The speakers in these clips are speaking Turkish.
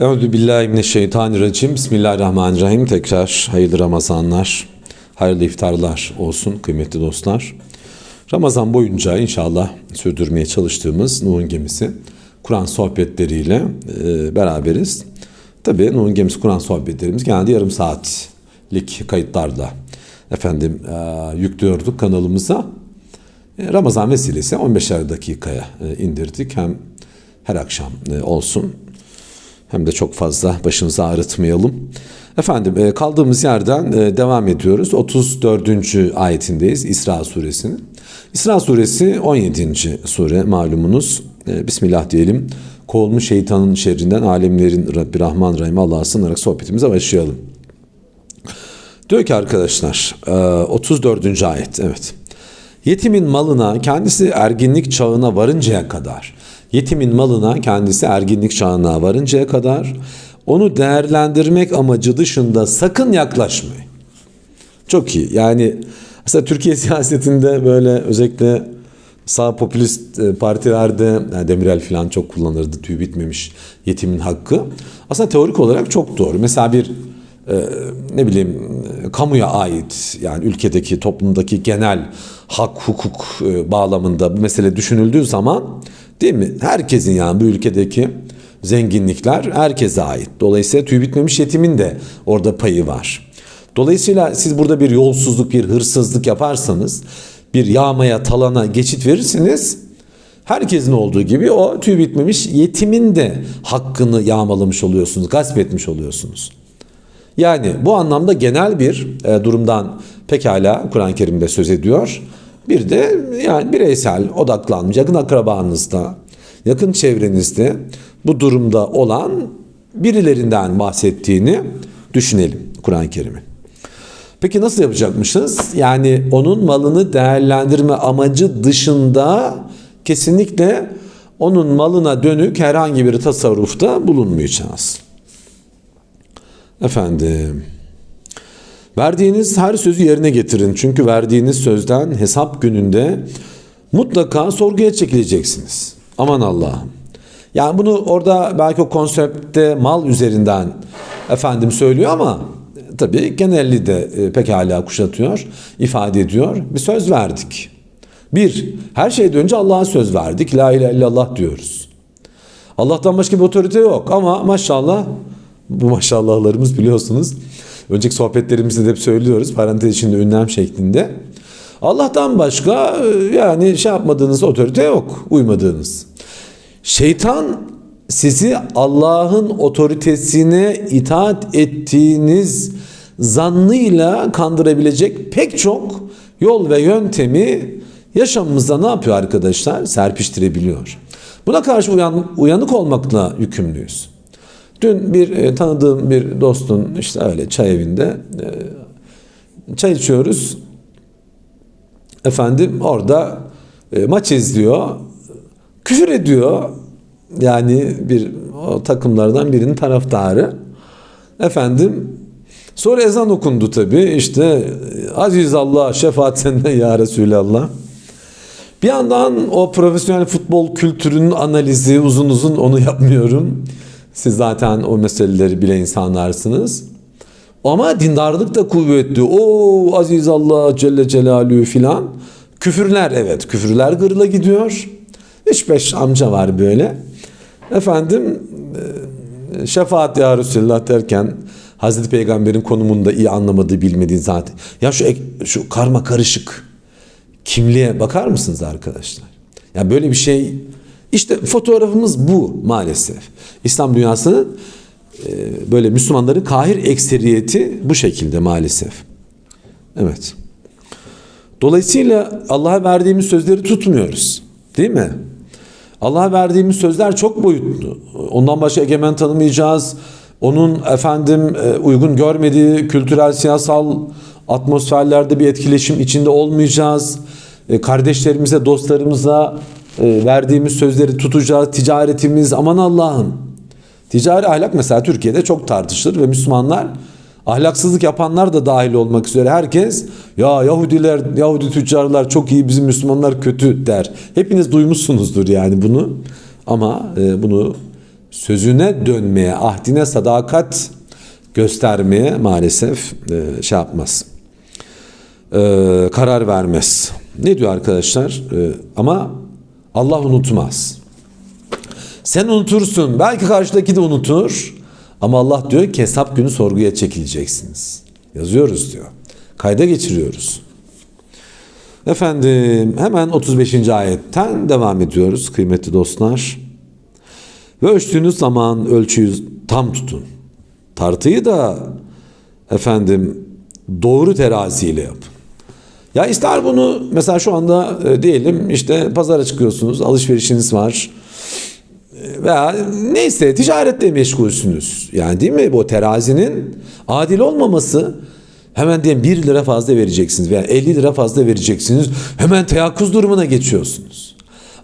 Euzu billahi mineşşeytanirracim. Bismillahirrahmanirrahim. Tekrar hayırlı Ramazanlar, hayırlı iftarlar olsun kıymetli dostlar. Ramazan boyunca inşallah sürdürmeye çalıştığımız Nuh'un gemisi Kur'an sohbetleriyle e, beraberiz. Tabii Nuh'un gemisi Kur'an sohbetlerimiz genelde yarım saatlik kayıtlarla efendim e, yüklüyorduk kanalımıza. E, Ramazan vesilesi 15'er dakikaya e, indirdik. Hem her akşam olsun hem de çok fazla başınızı ağrıtmayalım. Efendim e, kaldığımız yerden e, devam ediyoruz. 34. ayetindeyiz İsra suresinin. İsra suresi 17. sure malumunuz. E, Bismillah diyelim. Kovulmuş şeytanın şerrinden alemlerin Rabbi Rahman Rahim Allah'a sığınarak sohbetimize başlayalım. Diyor ki arkadaşlar 34. ayet evet. Yetimin malına kendisi erginlik çağına varıncaya kadar yetimin malına kendisi erginlik çağına varıncaya kadar onu değerlendirmek amacı dışında sakın yaklaşmayın. Çok iyi. Yani aslında Türkiye siyasetinde böyle özellikle sağ popülist e, partilerde yani Demirel falan çok kullanırdı tüy bitmemiş yetimin hakkı. Aslında teorik olarak çok doğru. Mesela bir e, ne bileyim kamuya ait yani ülkedeki toplumdaki genel hak hukuk e, bağlamında bu mesele düşünüldüğü zaman değil mi? Herkesin yani bu ülkedeki zenginlikler herkese ait. Dolayısıyla tüy bitmemiş yetimin de orada payı var. Dolayısıyla siz burada bir yolsuzluk, bir hırsızlık yaparsanız, bir yağmaya, talana geçit verirsiniz. Herkesin olduğu gibi o tüy bitmemiş yetimin de hakkını yağmalamış oluyorsunuz, gasp etmiş oluyorsunuz. Yani bu anlamda genel bir e, durumdan pekala Kur'an-ı Kerim'de söz ediyor. Bir de yani bireysel odaklanmış yakın akrabanızda, yakın çevrenizde bu durumda olan birilerinden bahsettiğini düşünelim Kur'an-ı Kerim'in. Peki nasıl yapacakmışız? Yani onun malını değerlendirme amacı dışında kesinlikle onun malına dönük herhangi bir tasarrufta bulunmayacağız. Efendim, verdiğiniz her sözü yerine getirin. Çünkü verdiğiniz sözden hesap gününde mutlaka sorguya çekileceksiniz. Aman Allah'ım. Yani bunu orada belki o konseptte mal üzerinden efendim söylüyor ama tabii genelli de e, pekala kuşatıyor, ifade ediyor. Bir söz verdik. Bir, her şeyden önce Allah'a söz verdik. La ilahe illallah diyoruz. Allah'tan başka bir otorite yok ama maşallah bu maşallahlarımız biliyorsunuz. Önceki sohbetlerimizde de hep söylüyoruz parantez içinde ünlem şeklinde. Allah'tan başka e, yani şey yapmadığınız otorite yok, uymadığınız. Şeytan sizi Allah'ın otoritesine itaat ettiğiniz zannıyla kandırabilecek pek çok yol ve yöntemi yaşamımızda ne yapıyor arkadaşlar? Serpiştirebiliyor. Buna karşı uyan, uyanık olmakla yükümlüyüz. Dün bir e, tanıdığım bir dostun işte öyle çay evinde e, çay içiyoruz. Efendim orada e, maç izliyor. Küfür ediyor. Yani bir o takımlardan birinin taraftarı. Efendim sonra ezan okundu tabi. İşte aziz Allah şefaat senden ya Resulallah. Bir yandan o profesyonel futbol kültürünün analizi uzun uzun onu yapmıyorum. Siz zaten o meseleleri bile insanlarsınız. Ama dindarlık da kuvvetli. O aziz Allah Celle Celaluhu filan. Küfürler evet küfürler gırla gidiyor. 3-5 amca var böyle. Efendim e, şefaat ya Resulullah derken Hazreti Peygamber'in konumunu da iyi anlamadığı bilmediği zaten. Ya şu şu karma karışık kimliğe bakar mısınız arkadaşlar? Ya böyle bir şey işte fotoğrafımız bu maalesef. İslam dünyasının e, böyle Müslümanların kahir ekseriyeti bu şekilde maalesef. Evet. Dolayısıyla Allah'a verdiğimiz sözleri tutmuyoruz. Değil mi? Allah'a verdiğimiz sözler çok boyutlu. Ondan başka egemen tanımayacağız. Onun efendim e, uygun görmediği kültürel, siyasal atmosferlerde bir etkileşim içinde olmayacağız. E, kardeşlerimize, dostlarımıza verdiğimiz sözleri tutacağız. Ticaretimiz aman Allah'ım. Ticari ahlak mesela Türkiye'de çok tartışılır ve Müslümanlar ahlaksızlık yapanlar da dahil olmak üzere herkes ya Yahudiler, Yahudi tüccarlar çok iyi bizim Müslümanlar kötü der. Hepiniz duymuşsunuzdur yani bunu ama e, bunu sözüne dönmeye, ahdine sadakat göstermeye maalesef e, şey yapmaz. E, karar vermez. Ne diyor arkadaşlar? Ama Allah unutmaz. Sen unutursun. Belki karşıdaki de unutur. Ama Allah diyor ki hesap günü sorguya çekileceksiniz. Yazıyoruz diyor. Kayda geçiriyoruz. Efendim hemen 35. ayetten devam ediyoruz kıymetli dostlar. Ve ölçtüğünüz zaman ölçüyü tam tutun. Tartıyı da efendim doğru teraziyle yapın. Ya ister bunu mesela şu anda e, diyelim işte pazara çıkıyorsunuz, alışverişiniz var. E, veya neyse ticaretle meşgulsünüz. Yani değil mi bu terazinin adil olmaması hemen diyelim 1 lira fazla vereceksiniz veya 50 lira fazla vereceksiniz. Hemen teyakkuz durumuna geçiyorsunuz.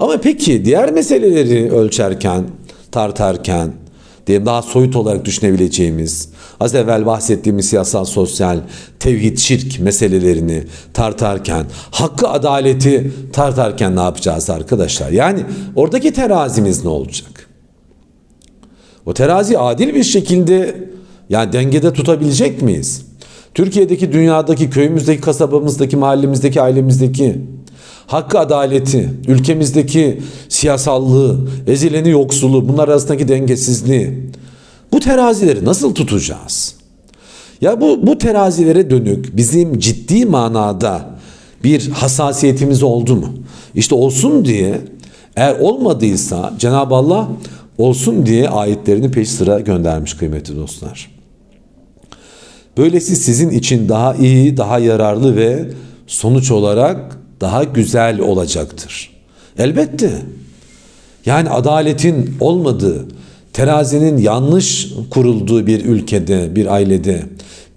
Ama peki diğer meseleleri ölçerken, tartarken diyelim daha soyut olarak düşünebileceğimiz az evvel bahsettiğimiz siyasal sosyal tevhid şirk meselelerini tartarken hakkı adaleti tartarken ne yapacağız arkadaşlar? Yani oradaki terazimiz ne olacak? O terazi adil bir şekilde yani dengede tutabilecek miyiz? Türkiye'deki, dünyadaki, köyümüzdeki, kasabamızdaki, mahallemizdeki, ailemizdeki hakkı adaleti, ülkemizdeki siyasallığı, ezileni yoksulu, bunlar arasındaki dengesizliği, bu terazileri nasıl tutacağız? Ya bu, bu terazilere dönük bizim ciddi manada bir hassasiyetimiz oldu mu? İşte olsun diye eğer olmadıysa Cenab-ı Allah olsun diye ayetlerini peş sıra göndermiş kıymetli dostlar. Böylesi sizin için daha iyi, daha yararlı ve sonuç olarak daha güzel olacaktır. Elbette. Yani adaletin olmadığı, terazinin yanlış kurulduğu bir ülkede, bir ailede,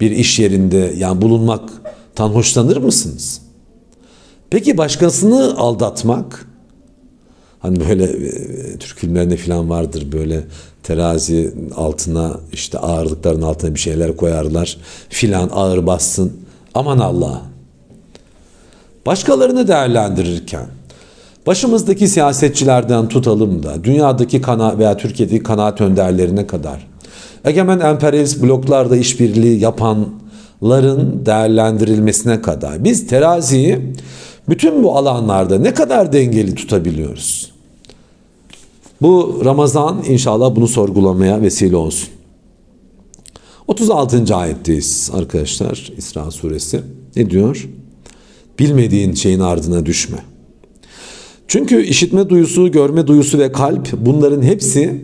bir iş yerinde yani bulunmaktan hoşlanır mısınız? Peki başkasını aldatmak? Hani böyle e, Türk filmlerinde falan vardır böyle terazi altına işte ağırlıkların altına bir şeyler koyarlar filan ağır bassın. Aman Allah. Başkalarını değerlendirirken başımızdaki siyasetçilerden tutalım da dünyadaki kana veya Türkiye'deki kanaat önderlerine kadar egemen emperyalist bloklarda işbirliği yapanların değerlendirilmesine kadar biz teraziyi bütün bu alanlarda ne kadar dengeli tutabiliyoruz? Bu Ramazan inşallah bunu sorgulamaya vesile olsun. 36. ayetteyiz arkadaşlar İsra suresi. Ne diyor? Bilmediğin şeyin ardına düşme. Çünkü işitme duyusu, görme duyusu ve kalp bunların hepsi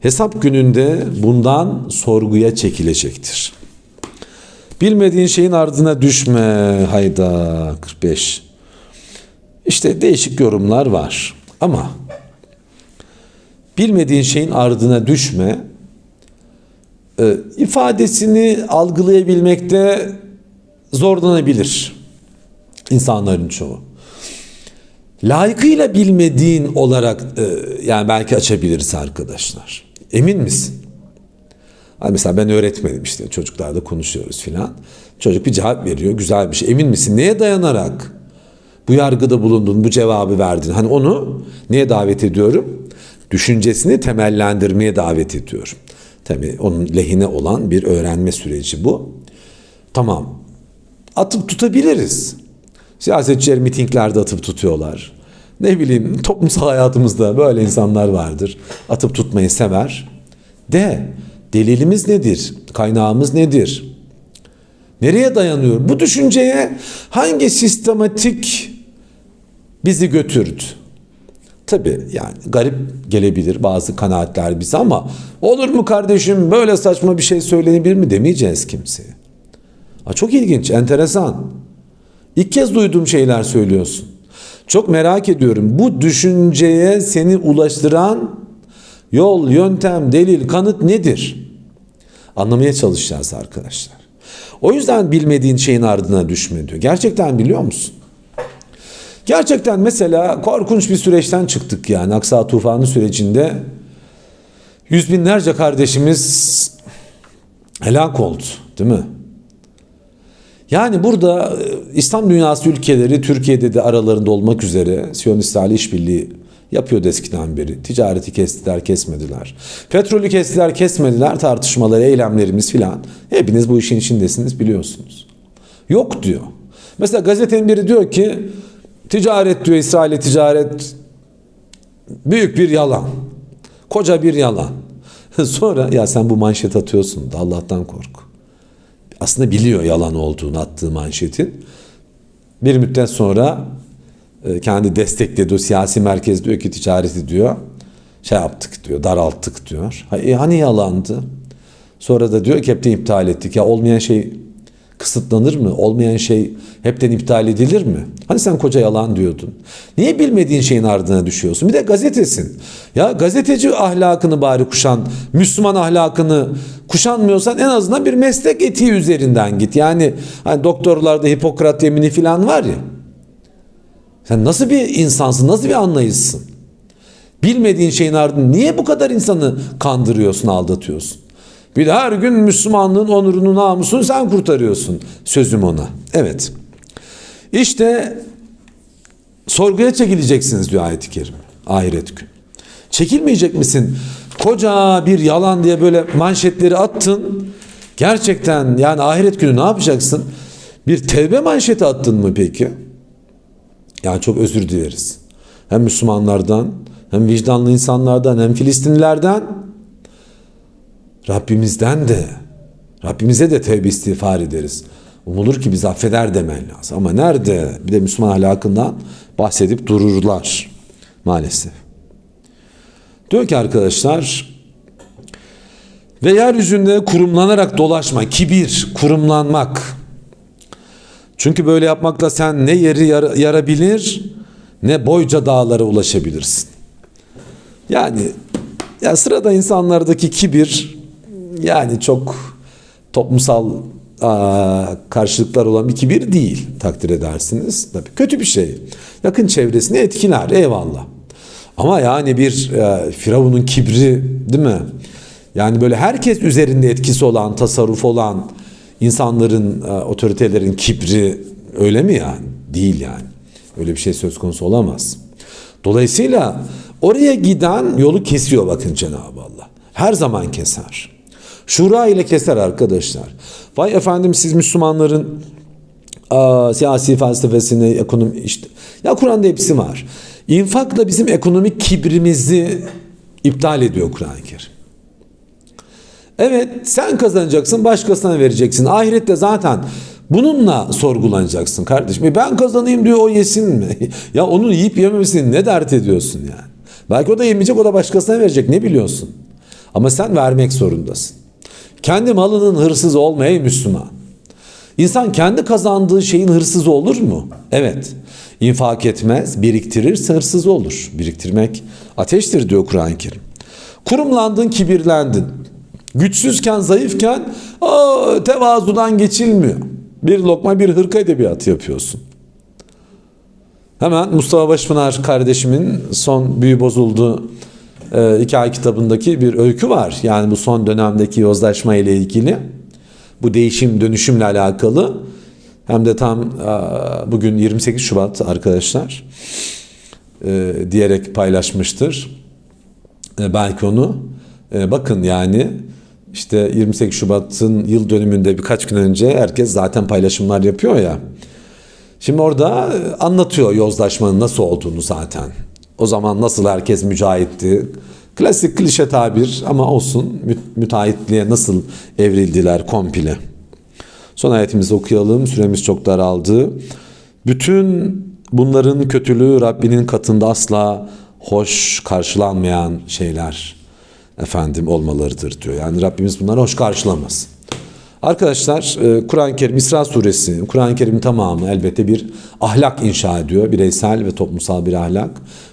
hesap gününde bundan sorguya çekilecektir. Bilmediğin şeyin ardına düşme. Hayda 45. İşte değişik yorumlar var. Ama bilmediğin şeyin ardına düşme e, ifadesini algılayabilmekte zorlanabilir insanların çoğu. Layıkıyla bilmediğin olarak e, yani belki açabiliriz arkadaşlar. Emin misin? Hani mesela ben öğretmenim işte çocuklarla konuşuyoruz filan. Çocuk bir cevap veriyor güzel bir şey. Emin misin? Neye dayanarak bu yargıda bulundun, bu cevabı verdin? Hani onu neye davet ediyorum? Düşüncesini temellendirmeye davet ediyorum. Tabii onun lehine olan bir öğrenme süreci bu. Tamam. Atıp tutabiliriz. Siyasetçiler mitinglerde atıp tutuyorlar. Ne bileyim toplumsal hayatımızda böyle insanlar vardır. Atıp tutmayı sever. De delilimiz nedir? Kaynağımız nedir? Nereye dayanıyor? Bu düşünceye hangi sistematik bizi götürdü? Tabi yani garip gelebilir bazı kanaatler bize ama olur mu kardeşim böyle saçma bir şey söylenebilir mi demeyeceğiz kimseye. Ha, çok ilginç, enteresan. İlk kez duyduğum şeyler söylüyorsun. Çok merak ediyorum. Bu düşünceye seni ulaştıran yol, yöntem, delil, kanıt nedir? Anlamaya çalışacağız arkadaşlar. O yüzden bilmediğin şeyin ardına düşme diyor. Gerçekten biliyor musun? Gerçekten mesela korkunç bir süreçten çıktık yani Aksa tufanı sürecinde yüz binlerce kardeşimiz helak oldu değil mi? Yani burada e, İslam dünyası ülkeleri Türkiye'de de aralarında olmak üzere Siyonistlerle işbirliği Yapıyordu eskiden beri. Ticareti kestiler, kesmediler. Petrolü kestiler, kesmediler. Tartışmaları, eylemlerimiz filan. Hepiniz bu işin içindesiniz biliyorsunuz. Yok diyor. Mesela gazetenin biri diyor ki ticaret diyor İsrail'e ticaret büyük bir yalan. Koca bir yalan. Sonra ya sen bu manşet atıyorsun da Allah'tan kork. Aslında biliyor yalan olduğunu attığı manşetin. Bir müddet sonra e, kendi desteklediği siyasi merkez diyor ki ticareti diyor şey yaptık diyor daralttık diyor. E, hani yalandı? Sonra da diyor ki hepten iptal ettik. Ya olmayan şey kısıtlanır mı? Olmayan şey hepten iptal edilir mi? Hani sen koca yalan diyordun. Niye bilmediğin şeyin ardına düşüyorsun? Bir de gazetesin. Ya gazeteci ahlakını bari kuşan, Müslüman ahlakını kuşanmıyorsan en azından bir meslek etiği üzerinden git. Yani hani doktorlarda Hipokrat yemini falan var ya. Sen nasıl bir insansın, nasıl bir anlayışsın? Bilmediğin şeyin ardında niye bu kadar insanı kandırıyorsun, aldatıyorsun? Bir de her gün Müslümanlığın onurunu, namusunu sen kurtarıyorsun. Sözüm ona. Evet. İşte sorguya çekileceksiniz diyor ayet-i kerim. Ahiret gün. Çekilmeyecek misin? Koca bir yalan diye böyle manşetleri attın. Gerçekten yani ahiret günü ne yapacaksın? Bir tevbe manşeti attın mı peki? Yani çok özür dileriz. Hem Müslümanlardan, hem vicdanlı insanlardan, hem Filistinlilerden, Rabbimizden de, Rabbimize de tevbe istiğfar ederiz. Umulur ki bizi affeder demen lazım. Ama nerede? Bir de Müslüman ahlakından bahsedip dururlar maalesef. Diyor ki arkadaşlar ve yeryüzünde kurumlanarak dolaşma, kibir, kurumlanmak. Çünkü böyle yapmakla sen ne yeri yar yarabilir ne boyca dağlara ulaşabilirsin. Yani ya sırada insanlardaki kibir yani çok toplumsal karşılıklar olan bir kibir değil takdir edersiniz. Tabii kötü bir şey. Yakın çevresini etkiler eyvallah. Ama yani bir e, Firavun'un kibri değil mi? Yani böyle herkes üzerinde etkisi olan, tasarruf olan insanların, e, otoritelerin kibri öyle mi yani? Değil yani. Öyle bir şey söz konusu olamaz. Dolayısıyla oraya giden yolu kesiyor bakın Cenab-ı Allah. Her zaman keser. Şura ile keser arkadaşlar. Vay efendim siz Müslümanların aa, siyasi felsefesini, ekonomi işte. Ya Kur'an'da hepsi var. İnfakla bizim ekonomik kibrimizi iptal ediyor Kur'an-ı Kerim. Evet sen kazanacaksın başkasına vereceksin. Ahirette zaten bununla sorgulanacaksın kardeşim. E ben kazanayım diyor o yesin mi? ya onun yiyip yememesini ne dert ediyorsun yani? Belki o da yemeyecek o da başkasına verecek ne biliyorsun? Ama sen vermek zorundasın. Kendi malının hırsız olma ey Müslüman. İnsan kendi kazandığı şeyin hırsız olur mu? Evet. İnfak etmez, biriktirirse hırsız olur. Biriktirmek ateştir diyor Kur'an-ı Kerim. Kurumlandın, kibirlendin. Güçsüzken, zayıfken aa, tevazudan geçilmiyor. Bir lokma bir hırka edebiyatı yapıyorsun. Hemen Mustafa Başpınar kardeşimin son büyü bozuldu e, hikaye kitabındaki bir öykü var. Yani bu son dönemdeki yozlaşma ile ilgili. Bu değişim dönüşümle alakalı. Hem de tam e, bugün 28 Şubat arkadaşlar e, diyerek paylaşmıştır. E, belki onu. Bakın yani işte 28 Şubat'ın yıl dönümünde birkaç gün önce herkes zaten paylaşımlar yapıyor ya. Şimdi orada anlatıyor yozlaşmanın nasıl olduğunu zaten. O zaman nasıl herkes mücahitti? Klasik klişe tabir ama olsun müteahhitliğe nasıl evrildiler komple. Son ayetimizi okuyalım. Süremiz çok daraldı. Bütün bunların kötülüğü Rabbinin katında asla hoş karşılanmayan şeyler efendim olmalarıdır diyor. Yani Rabbimiz bunları hoş karşılamaz. Arkadaşlar e, Kur'an-ı Kerim İsra suresi, Kur'an-ı Kerim'in tamamı elbette bir ahlak inşa ediyor. Bireysel ve toplumsal bir ahlak.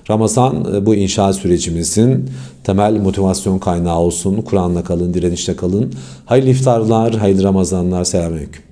Ramazan e, bu inşa sürecimizin temel motivasyon kaynağı olsun. Kur'an'la kalın, direnişte kalın. Hayırlı iftarlar, hayırlı Ramazanlar, selamünaleyküm.